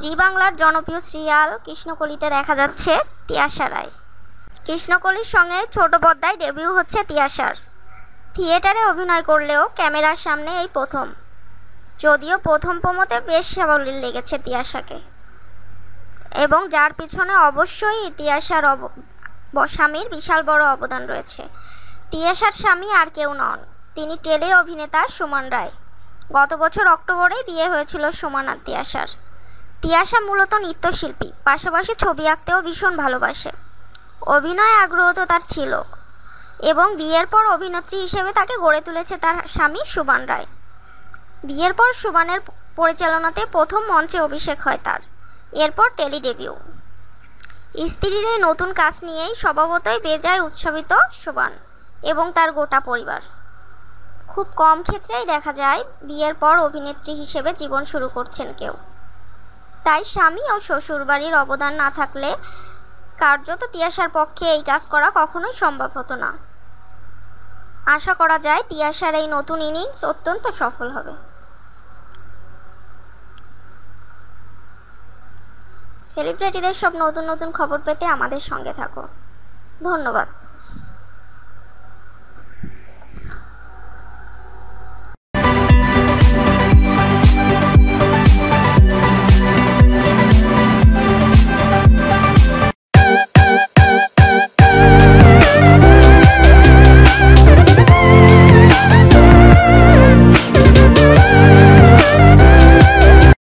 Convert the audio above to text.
জি বাংলার জনপ্রিয় সিরিয়াল কৃষ্ণকলিতে দেখা যাচ্ছে তিয়াশা রায়। কৃষ্ণকলির সঙ্গে ছোট পর্দায় ডেবিউ হচ্ছে তিয়াশার। থিয়েটারে অভিনয় করলেও ক্যামেরার সামনে এই প্রথম। যদিও প্রথম প্রমোতে বেশ সাবলীল লেগেছে তিয়াশাকে। এবং যার পিছনে অবশ্যই তিয়াশার অব স্বামীর বিশাল বড় অবদান রয়েছে। তিয়াশার স্বামী আর কেউ নন, তিনি টেলে অভিনেতা সুমন রায়। গত বছর অক্টোবরে বিয়ে হয়েছিল সুমন আর তিয়াশার। তিয়াশা মূলত নৃত্যশিল্পী, পাশাপাশি ছবি আঁকতেও ভীষণ ভালোবাসে। অভিনয়ে আগ্রহ তো তার ছিল এবং বিয়ের পর অভিনেত্রী হিসেবে তাকে গড়ে তুলেছে তার স্বামী সুবান রায়। বিয়ের পর সুবানের পরিচালনাতে প্রথম মঞ্চে অভিষেক হয় তার, এরপর টেলি ডেবিউ। স্ত্রীর এই নতুন কাজ নিয়েই স্বভাবতই বেজায় উৎসাবিত সুবান এবং তার গোটা পরিবার। খুব কম ক্ষেত্রেই দেখা যায় বিয়ের পর অভিনেত্রী হিসেবে জীবন শুরু করছেন কেউ। তাই স্বামী ও শ্বশুরবাড়ির অবদান না থাকলে কার্যত তিয়াশার পক্ষে এই কাজ করা কখনোই সম্ভব হতো না। আশা করা যায় তিয়াশার এই নতুন ইনিংস অত্যন্ত সফল হবে। সেলিব্রিটিদের সব নতুন নতুন খবর পেতে আমাদের সঙ্গে থাকো। ধন্যবাদ।